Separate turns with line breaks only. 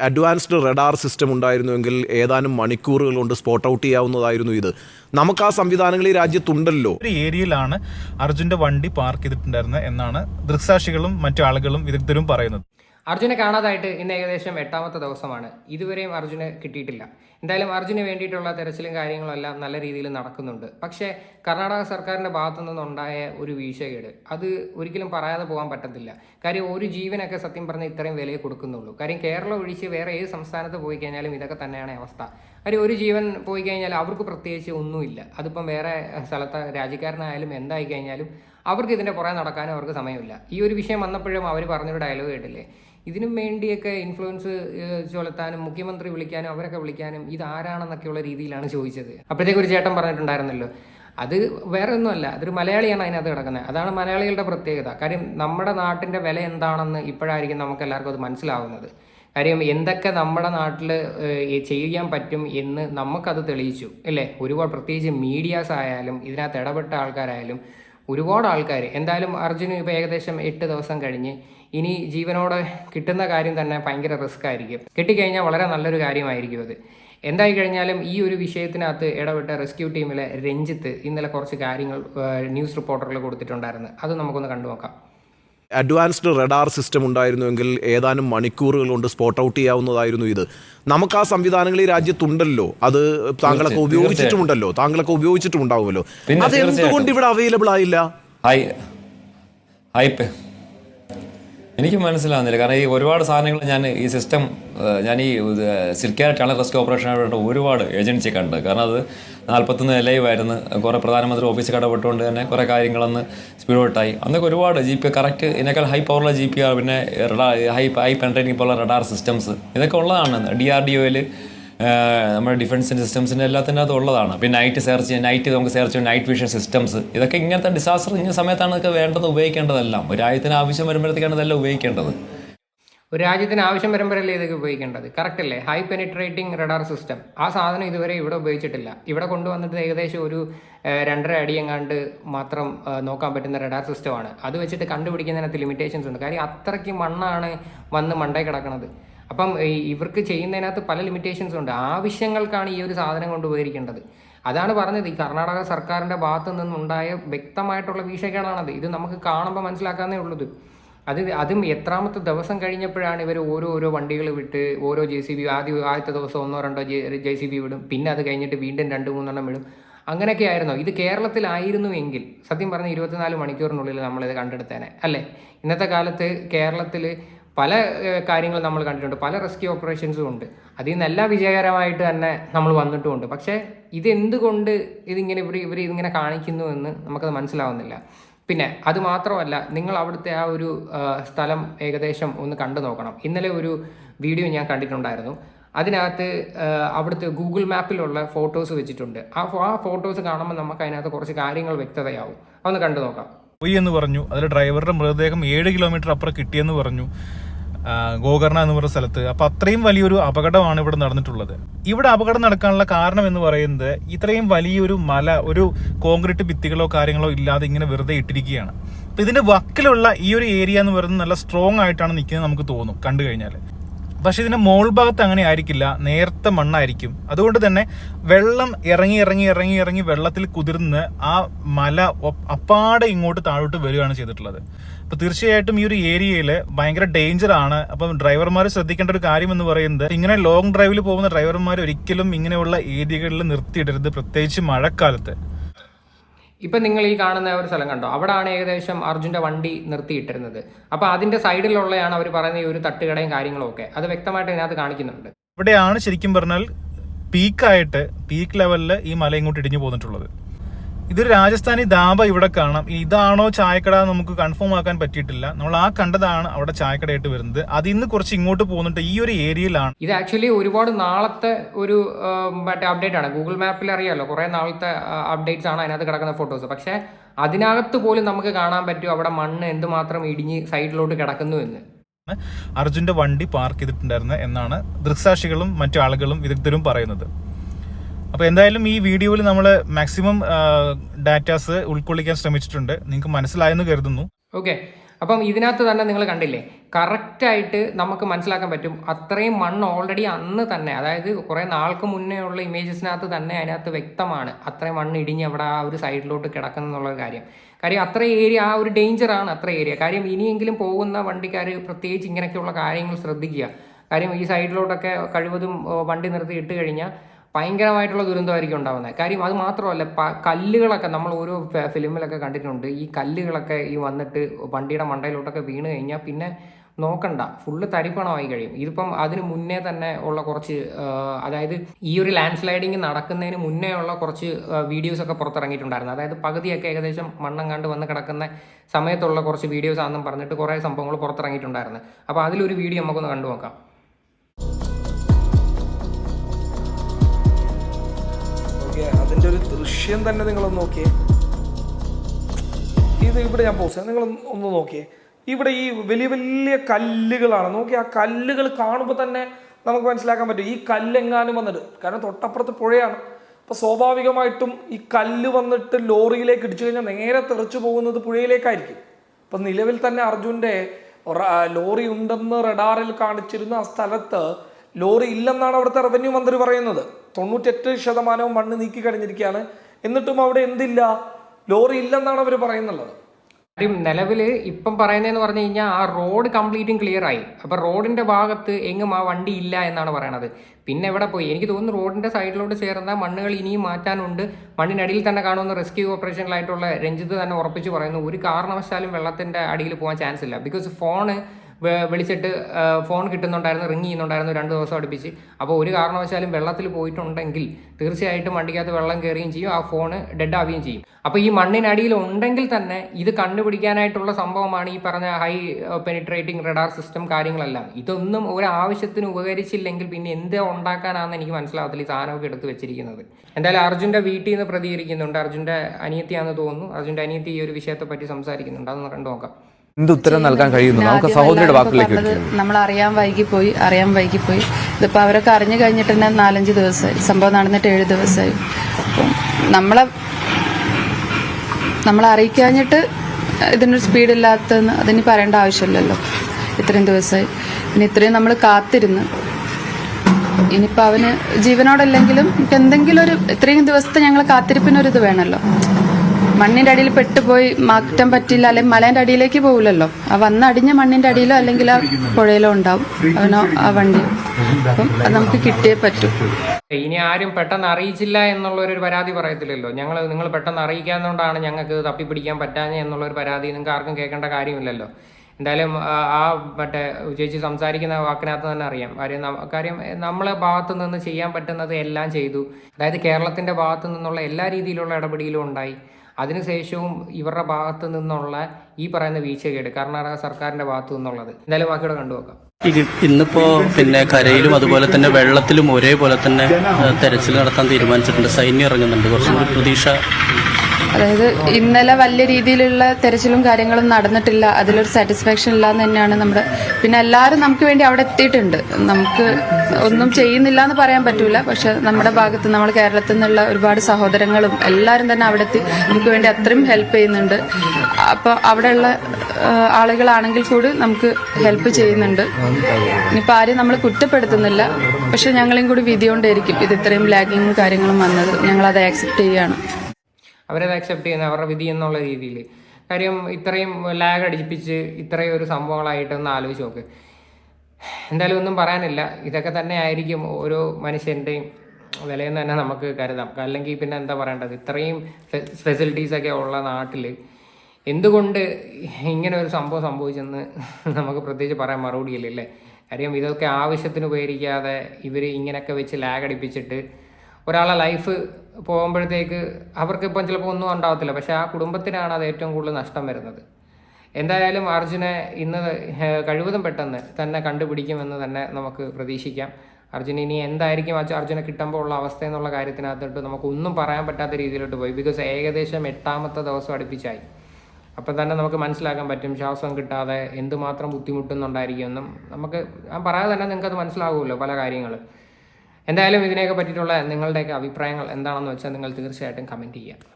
Advanced radar system ഉണ്ടായിരുന്നുവെങ്കിൽ ഏതാനും മണിക്കൂറുകൾ കൊണ്ട് സ്പോട്ട് ഔട്ട് ചെയ്യാവുന്നതായിരുന്നു ഇത്. നമുക്ക് ആ സംവിധാനങ്ങൾ ഈ രാജ്യത്തുണ്ടല്ലോ.
ഒരു ഏരിയയിലാണ് അർജുന്റെ വണ്ടി പാർക്ക് ചെയ്തിട്ടുണ്ടായിരുന്നത് എന്നാണ് ദൃക്സാക്ഷികളും മറ്റു ആളുകളും വിദഗ്ധരും പറയുന്നത്.
അർജുനെ കാണാതായിട്ട് ഇന്ന് ഏകദേശം എട്ടാമത്തെ ദിവസമാണ്. ഇതുവരെയും അർജുന് കിട്ടിയിട്ടില്ല. എന്തായാലും അർജുന് വേണ്ടിയിട്ടുള്ള തെരച്ചിലും കാര്യങ്ങളും എല്ലാം നല്ല രീതിയിൽ നടക്കുന്നുണ്ട്. പക്ഷേ കർണാടക സർക്കാരിന്റെ ഭാഗത്തു നിന്നുണ്ടായ ഒരു വീഴ്ചകേട്. അത് ഒരിക്കലും പറയാതെ പോകാൻ പറ്റത്തില്ല. കാര്യം ഒരു ജീവനൊക്കെ സത്യം പറഞ്ഞാൽ ഇത്രയും വിലയെ കൊടുക്കുന്നുള്ളൂ. കാര്യം കേരളം ഒഴിച്ച് വേറെ ഏത് സംസ്ഥാനത്ത് പോയി കഴിഞ്ഞാലും ഇതൊക്കെ തന്നെയാണ് അവസ്ഥ. കാര്യം ഒരു ജീവൻ പോയി കഴിഞ്ഞാൽ അവർക്ക് പ്രത്യേകിച്ച് ഒന്നുമില്ല. അതിപ്പം വേറെ സ്ഥലത്തെ രാജ്യക്കാരനായാലും എന്തായി കഴിഞ്ഞാലും അവർക്ക് ഇതിന്റെ പുറകെ നടക്കാനും അവർക്ക് സമയമില്ല. ഈ ഒരു വിഷയം വന്നപ്പോഴും അവർ പറഞ്ഞൊരു ഡയലോഗ് കേട്ടില്ലേ? ഇതിനും വേണ്ടിയൊക്കെ ഇൻഫ്ലുവൻസ് ചുലത്താനും മുഖ്യമന്ത്രി വിളിക്കാനും അവരൊക്കെ വിളിക്കാനും ഇത് ആരാണെന്നൊക്കെയുള്ള രീതിയിലാണ് ചോദിച്ചത്. അപ്പോഴത്തേക്ക് ഒരു ചേട്ടൻ പറഞ്ഞിട്ടുണ്ടായിരുന്നല്ലോ. അത് വേറെ ഒന്നുമല്ല അതൊരു മലയാളിയാണ് അതിനകത്ത് കിടക്കുന്നത്. അതാണ് മലയാളികളുടെ പ്രത്യേകത. കാര്യം നമ്മുടെ നാട്ടിന്റെ വില എന്താണെന്ന് ഇപ്പോഴായിരിക്കും നമുക്ക് എല്ലാവർക്കും അത് മനസ്സിലാവുന്നത്. കാര്യം എന്തൊക്കെ നമ്മുടെ നാട്ടിൽ ചെയ്യാൻ പറ്റും എന്ന് നമുക്കത് തെളിയിച്ചു അല്ലേ? ഒരുപാട് പ്രത്യേകിച്ച് മീഡിയാസ് ആയാലും ഇതിനകത്ത് ഇടപെട്ട ആൾക്കാരായാലും ഒരുപാട് ആൾക്കാർ എന്തായാലും അർജുന് ഇപ്പോൾ ഏകദേശം എട്ട് ദിവസം കഴിഞ്ഞ് ഇനി ജീവനോട് കിട്ടുന്ന കാര്യം തന്നെ ഭയങ്കര റിസ്ക് ആയിരിക്കും. കിട്ടിക്കഴിഞ്ഞാൽ വളരെ നല്ലൊരു കാര്യമായിരിക്കും അത്. എന്തായി കഴിഞ്ഞാലും ഈ ഒരു വിഷയത്തിനകത്ത് ഇടപെട്ട റെസ്ക്യൂ ടീമിലെ രഞ്ജിത്ത് ഇന്നലെ കുറച്ച് കാര്യങ്ങൾ ന്യൂസ് റിപ്പോർട്ടറിൽ കൊടുത്തിട്ടുണ്ടായിരുന്നു. അത് നമുക്കൊന്ന് കണ്ടു നോക്കാം
അഡ്വാൻസ്ഡ് റഡാർ സിസ്റ്റം ഉണ്ടായിരുന്നുവെങ്കിൽ ഏതാനും മണിക്കൂറുകൾ കൊണ്ട് സ്പോട്ട് ഔട്ട് ചെയ്യാവുന്നതായിരുന്നു ഇത്. നമുക്ക് ആ സംവിധാനങ്ങൾ ഈ രാജ്യത്തുണ്ടല്ലോ അത് താങ്കളൊക്കെ ഉപയോഗിച്ചിട്ടുമുണ്ടല്ലോ. താങ്കളൊക്കെ
ഉപയോഗിച്ചിട്ടുണ്ടാവുമല്ലോ
അത് എന്തുകൊണ്ട് ഇവിടെ അവൈലബിൾ ആയില്ല?
എനിക്ക് മനസ്സിലാവുന്നില്ല. കാരണം ഈ ഒരുപാട് സാധനങ്ങൾ ഞാൻ ഈ സിസ്റ്റം ഞാൻ ഈ സിൽക്കാര ടണൽ റെസ്ക്യൂ ഓപ്പറേഷനായിട്ട് ഒരുപാട് ഏജൻസി കണ്ട് കാരണം അത് നാൽപ്പത്തൊന്ന് ലൈവ് ആയിരുന്നു. കുറേ പ്രധാനമന്ത്രി ഓഫീസിൽ കടപ്പെട്ടുകൊണ്ട് തന്നെ കുറേ കാര്യങ്ങളന്ന് സ്പീഡ് ഔട്ടായി. അന്നൊക്കെ ഒരുപാട് ജി പി കറക്റ്റ് ഇതിനേക്കാൾ ഹൈ പവറുള്ള ജി പി ആർ പിന്നെ റഡാർ ഹൈ ഹൈ പെൻട്രേറ്റിംഗ് പോലുള്ള റഡാർ സിസ്റ്റംസ് ഇതൊക്കെ ഉള്ളതാണ്. ഡി ആർ ഡി ഒയിൽ നമ്മുടെ ഡിഫൻസിന്റെ സിസ്റ്റംസിന്റെ എല്ലാത്തിന്റെ അകത്ത് ഉള്ളതാണ്. പിന്നെ നൈറ്റ് സെർച്ച് നൈറ്റ് നമുക്ക് സെർച്ച് ചെയ്യാം നൈറ്റ് വിഷൻ സിസ്റ്റംസ് ഇതൊക്കെ ഇങ്ങനത്തെ ഡിസാസ്റ്റർ ഇങ്ങനെ സമയത്താണ് ഇതൊക്കെ വേണ്ടത് ഉപയോഗിക്കേണ്ടതെല്ലാം. ഒരു രാജ്യത്തിന് ആവശ്യം വരുമ്പോഴത്തേക്കാണ് ഇതെല്ലാം ഉപയോഗിക്കേണ്ടത്.
ഒരു രാജ്യത്തിന് ആവശ്യം വരുമ്പോഴല്ലേ ഇതൊക്കെ ഉപയോഗിക്കേണ്ടത്? കറക്റ്റ് അല്ലേ? ഹൈ പെനിട്രേറ്റിംഗ് റഡാർ സിസ്റ്റം ആ സാധനം ഇതുവരെ ഇവിടെ ഉപയോഗിച്ചിട്ടില്ല. ഇവിടെ കൊണ്ടുവന്നിട്ട് ഏകദേശം ഒരു രണ്ടര അടി എങ്ങാണ്ട് മാത്രം നോക്കാൻ പറ്റുന്ന റഡാർ സിസ്റ്റമാണ് അത് വെച്ചിട്ട് കണ്ടുപിടിക്കുന്നതിനകത്ത് ലിമിറ്റേഷൻസ് ഉണ്ട്. കാര്യം അത്രയ്ക്ക് മണ്ണാണ് വന്ന് മണ്ടേ കിടക്കുന്നത് അപ്പം ഇവർക്ക് ചെയ്യുന്നതിനകത്ത് പല ലിമിറ്റേഷൻസ് ഉണ്ട്. ആവശ്യങ്ങൾക്കാണ് ഈ ഒരു സാധനം കൊണ്ട് അതാണ് പറഞ്ഞത്. ഈ കർണാടക സർക്കാരിന്റെ ഭാഗത്തു നിന്നുണ്ടായ വ്യക്തമായിട്ടുള്ള വീഴ്ചകളാണത് ഇത് നമുക്ക് കാണുമ്പോൾ മനസ്സിലാക്കാന്നേ ഉള്ളത്. അത് അതും എത്രാമത്തെ ദിവസം കഴിഞ്ഞപ്പോഴാണ് ഇവർ ഓരോ ഓരോ വണ്ടികൾ വിട്ട് ഓരോ ജെ സി ബി ആദ്യം ആദ്യത്തെ ദിവസം ഒന്നോ രണ്ടോ ജെ സി ബി വിടും. പിന്നെ അത് കഴിഞ്ഞിട്ട് വീണ്ടും രണ്ട് മൂന്നെണ്ണം വിടും. അങ്ങനെയൊക്കെ ആയിരുന്നു. ഇത് കേരളത്തിലായിരുന്നു എങ്കിൽ സത്യം പറഞ്ഞ ഇരുപത്തിനാല് മണിക്കൂറിനുള്ളിൽ നമ്മളിത് കണ്ടെടുത്തേനെ അല്ലേ? ഇന്നത്തെ കാലത്ത് കേരളത്തിൽ പല കാര്യങ്ങൾ നമ്മൾ കണ്ടിട്ടുണ്ട്. പല റെസ്ക്യൂ ഓപ്പറേഷൻസും ഉണ്ട്. അതിൽ നിന്നെല്ലാം വിജയകരമായിട്ട് തന്നെ നമ്മൾ വന്നിട്ടുമുണ്ട്. പക്ഷേ ഇതെന്തുകൊണ്ട് ഇതിങ്ങനെ ഇവർ ഇവർ ഇതിങ്ങനെ കാണിക്കുന്നു എന്ന് നമുക്കത് മനസ്സിലാവുന്നില്ല. പിന്നെ അത് മാത്രമല്ല നിങ്ങൾ അവിടുത്തെ ആ ഒരു സ്ഥലം ഏകദേശം ഒന്ന് കണ്ടു നോക്കണം. ഇന്നലെ ഒരു വീഡിയോ ഞാൻ കണ്ടിട്ടുണ്ടായിരുന്നു. അതിനകത്ത് അവിടുത്തെ ഗൂഗിൾ മാപ്പിലുള്ള ഫോട്ടോസ് വെച്ചിട്ടുണ്ട്. ആ ആ ഫോട്ടോസ് കാണുമ്പോൾ നമുക്ക് അതിനകത്ത് കുറച്ച് കാര്യങ്ങൾ വ്യക്തതയാവും. അതൊന്ന് കണ്ടു നോക്കാം.
പോയി എന്ന് പറഞ്ഞു. അതിൽ ഡ്രൈവറുടെ മൃതദേഹം ഏഴ് കിലോമീറ്റർ അപ്പുറം കിട്ടിയെന്ന് പറഞ്ഞു. ഗോകർണ എന്ന് പറഞ്ഞ സ്ഥലത്ത്. അപ്പൊ അത്രയും വലിയൊരു അപകടമാണ് ഇവിടെ നടന്നിട്ടുള്ളത്. ഇവിടെ അപകടം നടക്കാനുള്ള കാരണം എന്ന് പറയുന്നത് ഇത്രയും വലിയൊരു മല ഒരു കോൺക്രീറ്റ് ഭിത്തികളോ കാര്യങ്ങളോ ഇല്ലാതെ ഇങ്ങനെ വെറുതെ ഇട്ടിരിക്കുകയാണ്. അപ്പൊ ഇതിന്റെ വക്കിലുള്ള ഈ ഒരു ഏരിയ എന്ന് പറയുന്നത് നല്ല സ്ട്രോങ് ആയിട്ടാണ് നിൽക്കുന്നത് നമുക്ക് തോന്നും കണ്ടു കഴിഞ്ഞാൽ പക്ഷെ ഇതിന്റെ മോൾ ഭാഗത്ത് അങ്ങനെ ആയിരിക്കില്ല. നേർത്ത മണ്ണായിരിക്കും. അതുകൊണ്ട് തന്നെ വെള്ളം ഇറങ്ങി ഇറങ്ങി ഇറങ്ങി ഇറങ്ങി വെള്ളത്തിൽ കുതിർന്ന് ആ മല അപ്പാടെ ഇങ്ങോട്ട് താഴോട്ട് വരികയാണ് ചെയ്തിട്ടുള്ളത്. അപ്പൊ തീർച്ചയായിട്ടും ഈ ഒരു ഏരിയയിൽ ഭയങ്കര ഡേഞ്ചർ ആണ്. അപ്പം ഡ്രൈവർമാർ ശ്രദ്ധിക്കേണ്ട ഒരു കാര്യം എന്ന് പറയുന്നത് ഇങ്ങനെ ലോങ് ഡ്രൈവിൽ പോകുന്ന ഡ്രൈവർമാർ ഒരിക്കലും ഇങ്ങനെയുള്ള ഏരിയകളിൽ നിർത്തിയിടരുത്. പ്രത്യേകിച്ച് മഴക്കാലത്ത്.
ഇപ്പം നിങ്ങൾ ഈ കാണുന്ന ഒരു സ്ഥലം കണ്ടോ? അവിടാണ് ഏകദേശം അർജുന്റെ വണ്ടി നിർത്തിയിട്ടിരുന്നത്. അപ്പോൾ അതിന്റെ സൈഡിലുള്ളതാണ് അവർ പറയുന്ന ഈ ഒരു തട്ടുകടയും കാര്യങ്ങളും ഒക്കെ. അത് വ്യക്തമായിട്ട് ഇതിനകത്ത് കാണിക്കുന്നുണ്ട്.
ഇവിടെയാണ് ശരിക്കും പറഞ്ഞാൽ പീക്കായിട്ട് പീക്ക് ലെവലിൽ ഈ മല ഇങ്ങോട്ട് ഇടിഞ്ഞു പോന്നിട്ടുള്ളത്. ഇതൊരു രാജസ്ഥാനി ധാബ ഇവിടെ കാണാം. ഇതാണോ ചായക്കട നമുക്ക് കൺഫേം ആക്കാൻ പറ്റിയിട്ടില്ല. നമ്മൾ ആ കണ്ടതാണ് അവിടെ ചായക്കടയായിട്ട് വരുന്നത്. അത് ഇന്ന് കുറച്ച് ഇങ്ങോട്ട് പോകുന്നുണ്ട്. ഈ ഒരു ഏരിയയിലാണ്.
ഇത് ആക്ച്വലി ഒരുപാട് നാളത്തെ ഒരു മറ്റേ അപ്ഡേറ്റ് ആണ്. ഗൂഗിൾ മാപ്പിൽ അറിയാമല്ലോ കുറേ നാളത്തെ അപ്ഡേറ്റ്സ് ആണ് അതിനകത്ത് കിടക്കുന്ന ഫോട്ടോസ് പക്ഷേ അതിനകത്ത് പോലും നമുക്ക് കാണാൻ പറ്റും അവിടെ മണ്ണ് എന്തുമാത്രം ഇടിഞ്ഞ് സൈഡിലോട്ട് കിടക്കുന്നു എന്ന്.
അർജുന്റെ വണ്ടി പാർക്ക് ചെയ്തിട്ടുണ്ടായിരുന്നത് എന്നാണ് ദൃക്സാക്ഷികളും മറ്റു ആളുകളും വിദഗ്ധരും പറയുന്നത്. അപ്പോൾ എന്തായാലും ഈ വീഡിയോയിൽ നമ്മൾ മാക്സിമം ഡാറ്റാസ് ഉൾക്കൊള്ളിക്കാൻ ശ്രമിച്ചിട്ടുണ്ട്. നിങ്ങൾക്ക് മനസ്സിലായെന്ന് കരുതുന്നു.
ഓക്കെ അപ്പം ഇതിനകത്ത് തന്നെ നിങ്ങൾ കണ്ടില്ലേ? കറക്റ്റായിട്ട് നമുക്ക് മനസ്സിലാക്കാൻ പറ്റും. അത്രയും മണ്ണ് ഓൾറെഡി അന്ന് തന്നെ അതായത് കുറേ നാൾക്ക് മുന്നേ ഉള്ള ഇമേജസിനകത്ത് തന്നെ അതിനകത്ത് വ്യക്തമാണ് അത്രയും മണ്ണ് ഇടിഞ്ഞ് അവിടെ ആ ഒരു സൈഡിലോട്ട് കിടക്കുന്നുള്ള കാര്യം. കാര്യം അത്ര ഏരിയ ആ ഒരു ഡേഞ്ചറാണ് അത്ര ഏരിയ. കാര്യം ഇനിയെങ്കിലും പോകുന്ന വണ്ടിക്കാർ പ്രത്യേകിച്ച് ഇങ്ങനെയൊക്കെയുള്ള കാര്യങ്ങൾ ശ്രദ്ധിക്കുക. കാര്യം ഈ സൈഡിലോട്ടൊക്കെ കഴിവതും വണ്ടി നിർത്തി ഇട്ട് കഴിഞ്ഞാൽ ഭയങ്കരമായിട്ടുള്ള ദുരന്തമായിരിക്കും ഉണ്ടാകുന്നത് കാര്യം അത് മാത്രമല്ല കല്ലുകളൊക്കെ നമ്മൾ ഓരോ ഫിലിമിലൊക്കെ കണ്ടിട്ടുണ്ട്. ഈ കല്ലുകളൊക്കെ ഈ വന്നിട്ട് വണ്ടിയുടെ മണ്ടയിലോട്ടൊക്കെ വീണ് കഴിഞ്ഞാൽ പിന്നെ നോക്കണ്ട. ഫുള്ള് തരിപ്പണമായി കഴിയും. ഇതിപ്പം അതിന് മുന്നേ തന്നെ ഉള്ള കുറച്ച് അതായത് ഈ ഒരു ലാൻഡ് സ്ലൈഡിങ് നടക്കുന്നതിന് മുന്നേ ഉള്ള കുറച്ച് വീഡിയോസ് ഒക്കെ പുറത്തിറങ്ങിയിട്ടുണ്ടായിരുന്നു. അതായത് പകുതിയൊക്കെ ഏകദേശം മണ്ണങ്ങാണ്ട് വന്ന് കിടക്കുന്ന സമയത്തുള്ള കുറച്ച് വീഡിയോസ് ആണെന്നും പറഞ്ഞിട്ട് കുറേ സംഭവങ്ങൾ പുറത്തിറങ്ങിയിട്ടുണ്ടായിരുന്നു. അപ്പോൾ അതിലൊരു വീഡിയോ നമുക്കൊന്ന് കണ്ടു നോക്കാം
ഒരു ദൃശ്യം തന്നെ നിങ്ങളൊന്ന് നോക്കിയേ. ഇത് ഇവിടെ ഞാൻ പോസ്റ്റ് നിങ്ങൾ ഒന്ന് നോക്കിയേ. ഇവിടെ ഈ വലിയ വലിയ കല്ലുകളാണ്. നോക്കി ആ കല്ലുകൾ കാണുമ്പോൾ തന്നെ നമുക്ക് മനസ്സിലാക്കാൻ പറ്റും. ഈ കല്ലെങ്ങാനും വന്നിട്ട് കാരണം തൊട്ടപ്പുറത്ത് പുഴയാണ്. അപ്പോൾ സ്വാഭാവികമായിട്ടും ഈ കല്ല് വന്നിട്ട് ലോറിയിലേക്ക് ഇടിച്ചു കഴിഞ്ഞാൽ നേരെ തെറിച്ചു പോകുന്നത് പുഴയിലേക്കായിരിക്കും. അപ്പം നിലവിൽ തന്നെ അർജുന്റെ ലോറി ഉണ്ടെന്ന് റഡാറിൽ കാണിച്ചിരുന്ന ആ സ്ഥലത്ത് ലോറി ഇല്ലെന്നാണ് അവിടുത്തെ റവന്യൂ മന്ത്രി പറയുന്നത്. തൊണ്ണൂറ്റെട്ട് ശതമാനവും മണ്ണ് നീക്കി കഴിഞ്ഞിരിക്കുകയാണ്. എന്നിട്ടും അവിടെ എന്തില്ല? ലോറി ഇല്ലെന്നാണ് അവർ പറയുന്നുള്ളത്.
കാര്യം നിലവിൽ ഇപ്പം പറയുന്നതെന്ന് പറഞ്ഞു കഴിഞ്ഞാൽ ആ റോഡ് കംപ്ലീറ്റും ക്ലിയർ ആയി. അപ്പൊ റോഡിന്റെ ഭാഗത്ത് എങ്ങും ആ വണ്ടി ഇല്ല എന്നാണ് പറയണത്. പിന്നെ എവിടെ പോയി? എനിക്ക് തോന്നുന്നു റോഡിന്റെ സൈഡിലോട്ട് ചേർന്ന മണ്ണുകൾ ഇനിയും മാറ്റാനുണ്ട്. മണ്ണിനടിയിൽ തന്നെ കാണുന്ന റെസ്ക്യൂ ഓപ്പറേഷനിലായിട്ടുള്ള രഞ്ജിത്ത് തന്നെ ഉറപ്പിച്ച് പറയുന്നു ഒരു കാരണവശാലും വെള്ളത്തിന്റെ അടിയിൽ പോകാൻ ചാൻസ് ഇല്ല. ബിക്കോസ് ഫോണ് വിളിച്ചിട്ട് ഫോൺ കിട്ടുന്നുണ്ടായിരുന്നു റിങ് ചെയ്യുന്നുണ്ടായിരുന്നു രണ്ട് ദിവസം അടുപ്പിച്ച്. അപ്പോൾ ഒരു കാരണവശാലും വെള്ളത്തിൽ പോയിട്ടുണ്ടെങ്കിൽ തീർച്ചയായിട്ടും വണ്ടിക്കകത്ത് വെള്ളം കയറുകയും ചെയ്യും ആ ഫോണ് ഡെഡ് ആവുകയും ചെയ്യും. അപ്പോൾ ഈ മണ്ണിനടിയിൽ ഉണ്ടെങ്കിൽ തന്നെ ഇത് കണ്ടുപിടിക്കാനായിട്ടുള്ള സംഭവമാണ് ഈ പറഞ്ഞ ഹൈ പെനിട്രേറ്റിംഗ് റഡാർ സിസ്റ്റം കാര്യങ്ങളെല്ലാം. ഇതൊന്നും ഒരാവശ്യത്തിന് ഉപകരിച്ചില്ലെങ്കിൽ പിന്നെ എന്താ ഉണ്ടാക്കാനാണെന്ന് എനിക്ക് മനസ്സിലാവത്തില്ല ഈ സാധനമൊക്കെ എടുത്ത് വെച്ചിരിക്കുന്നത്. എന്തായാലും അർജുന്റെ വീട്ടിൽ നിന്ന് പ്രതികരിക്കുന്നുണ്ട്. അർജുന്റെ അനിയത്തിയാണെന്ന് തോന്നുന്നു. അർജുന്റെ അനിയത്തി ഈ ഒരു വിഷയത്തെ പറ്റി സംസാരിക്കുന്നുണ്ട്. അതൊന്ന് കണ്ടു നോക്കാം.
എന്ത് ഉത്തരം നൽകാൻ കഴിയുന്നു? നമുക്ക് സഹോദരിയുടെ വാക്കിലേക്ക്
നമ്മൾ അറിയാൻ വൈകി പോയി അറിയാൻ വൈകി പോയി ഇതിപ്പോൾ അവരൊക്കെ അറിഞ്ഞു കഴിഞ്ഞിട്ട് തന്നെ നാലഞ്ച് ദിവസമായി. സംഭവം നടന്നിട്ട് ഏഴ് ദിവസമായി. അപ്പം നമ്മളെ നമ്മളെ അറിയിക്കാഞ്ഞിട്ട് ഇതിനൊരു സ്പീഡില്ലാത്തതെന്ന് അതിന് പറയേണ്ട ആവശ്യമില്ലല്ലോ. ഇത്രയും ദിവസമായി. ഇനി ഇത്രയും നമ്മൾ കാത്തിരുന്ന് ഇനിയിപ്പോൾ അവന് ജീവനോടല്ലെങ്കിലും എന്തെങ്കിലും ഒരു ഇത്രയും ദിവസത്തെ ഞങ്ങൾ കാത്തിരിപ്പിനൊരിത് വേണമല്ലോ മണ്ണിന്റെ അടിയിൽ പെട്ടുപോയി മാറ്റാൻ പറ്റില്ല അല്ലെങ്കിൽ മലേന്റെ അടിയിലേക്ക് പോകില്ലല്ലോ ആ വന്ന അടിഞ്ഞ മണ്ണിന്റെ അടിയിലോ അല്ലെങ്കിൽ ആ പുഴയിലോ ഉണ്ടാവും. അവനോ ആ വണ്ടി. അപ്പം അത് നമുക്ക് കിട്ടിയേ പറ്റൂ.
ഇനി ആരും പെട്ടെന്ന് അറിയിച്ചില്ല എന്നുള്ള ഒരു പരാതി പറയത്തില്ലല്ലോ. ഞങ്ങൾ നിങ്ങൾ പെട്ടെന്ന് അറിയിക്കാത്തതുകൊണ്ടാണ് ഞങ്ങൾക്ക് തപ്പി തപ്പിപ്പിടിക്കാൻ പറ്റാഞ്ഞ എന്നുള്ള ഒരു പരാതി നിങ്ങൾക്ക് ആർക്കും കേൾക്കേണ്ട കാര്യമില്ലല്ലോ. എന്തായാലും ആ, മറ്റേ ചേച്ചി സംസാരിക്കുന്ന വാക്കിനകത്ത് തന്നെ അറിയാം. കാര്യം കാര്യം നമ്മളെ ഭാഗത്തു നിന്ന് ചെയ്യാൻ പറ്റുന്നത് എല്ലാം ചെയ്തു. അതായത് കേരളത്തിന്റെ ഭാഗത്തു നിന്നുള്ള എല്ലാ രീതിയിലുള്ള ഇടപെടലും ഉണ്ടായി. അതിനുശേഷവും ഇവരുടെ ഭാഗത്തു നിന്നുള്ള ഈ പറയുന്ന വീഴ്ചകേട് കർണാടക സർക്കാരിന്റെ ഭാഗത്തു നിന്നുള്ളത്. എന്തായാലും ബാക്കിയോടെ
കണ്ടുവെക്കാം ഇന്നിപ്പോ പിന്നെ കരയിലും അതുപോലെ തന്നെ വെള്ളത്തിലും ഒരേപോലെ തന്നെ തെരച്ചിൽ നടത്താൻ തീരുമാനിച്ചിട്ടുണ്ട്. സൈന്യം ഇറങ്ങുന്നുണ്ട്. കുറച്ചും കൂടി പ്രതീക്ഷ
അതായത് ഇന്നലെ വലിയ രീതിയിലുള്ള തെരച്ചിലും കാര്യങ്ങളും നടന്നിട്ടില്ല. അതിലൊരു സാറ്റിസ്ഫാക്ഷൻ ഇല്ല എന്ന് തന്നെയാണ് നമ്മുടെ പിന്നെ എല്ലാവരും നമുക്ക് വേണ്ടി അവിടെ എത്തിയിട്ടുണ്ട്. നമുക്ക് ഒന്നും ചെയ്യുന്നില്ല എന്ന് പറയാൻ പറ്റൂല. പക്ഷെ നമ്മുടെ ഭാഗത്ത് നമ്മൾ കേരളത്തിൽ നിന്നുള്ള ഒരുപാട് സഹോദരങ്ങളും എല്ലാവരും തന്നെ അവിടെ എത്തി നമുക്ക് വേണ്ടി അത്രയും ഹെൽപ്പ് ചെയ്യുന്നുണ്ട്. അപ്പോൾ അവിടെയുള്ള ആളുകളാണെങ്കിൽ കൂടി നമുക്ക് ഹെൽപ്പ് ചെയ്യുന്നുണ്ട്. ഇനിയിപ്പോൾ ആരും നമ്മൾ കുറ്റപ്പെടുത്തുന്നില്ല. പക്ഷെ ഞങ്ങളെയും കൂടി വിധി കൊണ്ടായിരിക്കും ഇത് ഇത്രയും ലാഗിങ്ങും കാര്യങ്ങളും വന്നത്. ഞങ്ങൾ അത് ആക്സെപ്റ്റ് ചെയ്യുകയാണ്
അവരത് അക്സെപ്റ്റ് ചെയ്യുന്ന അവരുടെ വിധി എന്നുള്ള രീതിയിൽ. കാര്യം ഇത്രയും ലാഗ് അടിപ്പിച്ച് ഇത്രയും ഒരു സംഭവങ്ങളായിട്ടൊന്ന് ആലോചിച്ച് നോക്ക്. എന്തായാലും ഒന്നും പറയാനില്ല. ഇതൊക്കെ തന്നെ ആയിരിക്കും ഓരോ മനുഷ്യന്റെയും വിലയെന്ന് തന്നെ നമുക്ക് കരുതാം. അല്ലെങ്കിൽ പിന്നെ എന്താ പറയേണ്ടത്? ഇത്രയും ഫെസിലിറ്റീസൊക്കെ ഉള്ള നാട്ടിൽ എന്തുകൊണ്ട് ഇങ്ങനെ ഒരു സംഭവം സംഭവിച്ചെന്ന് നമുക്ക് പ്രത്യേകിച്ച് പറയാൻ മറുപടിയില്ല അല്ലേ? കാര്യം ഇതൊക്കെ ആവശ്യത്തിന് ഉപകരിക്കാതെ ഇവർ ഇങ്ങനെയൊക്കെ വെച്ച് ലാഗ് അടിപ്പിച്ചിട്ട് ഒരാളെ ലൈഫ് പോകുമ്പോഴത്തേക്ക് അവർക്ക് ഇപ്പം ചിലപ്പോൾ ഒന്നും ഉണ്ടാവത്തില്ല. പക്ഷെ ആ കുടുംബത്തിനാണ് അത് ഏറ്റവും കൂടുതൽ നഷ്ടം വരുന്നത്. എന്തായാലും അർജുനെ ഇന്ന് കഴിവതും പെട്ടെന്ന് തന്നെ കണ്ടുപിടിക്കുമെന്ന് തന്നെ നമുക്ക് പ്രതീക്ഷിക്കാം. അർജുൻ ഇനി എന്തായിരിക്കും ആ അർജുനെ കിട്ടുമ്പോൾ ഉള്ള അവസ്ഥ എന്നുള്ള കാര്യത്തിനകത്തോട്ട് നമുക്കൊന്നും പറയാൻ പറ്റാത്ത രീതിയിലോട്ട് പോയി. ബിക്കോസ് ഏകദേശം എട്ടാമത്തെ ദിവസം അടുപ്പിച്ചായി. അപ്പം തന്നെ നമുക്ക് മനസ്സിലാക്കാൻ പറ്റും ശ്വാസം കിട്ടാതെ എന്തുമാത്രം ബുദ്ധിമുട്ടുന്നുണ്ടായിരിക്കുമെന്നും. നമുക്ക് പറയാതെ തന്നെ നിങ്ങൾക്കത് മനസ്സിലാകുമല്ലോ പല കാര്യങ്ങൾ എന്തായാലും ഇതിനെയൊക്കെ പറ്റിയിട്ടുള്ള നിങ്ങളുടെയൊക്കെ അഭിപ്രായങ്ങൾ എന്താണെന്ന് വെച്ചാൽ നിങ്ങൾ തീർച്ചയായിട്ടും കമന്റ് ചെയ്യുക.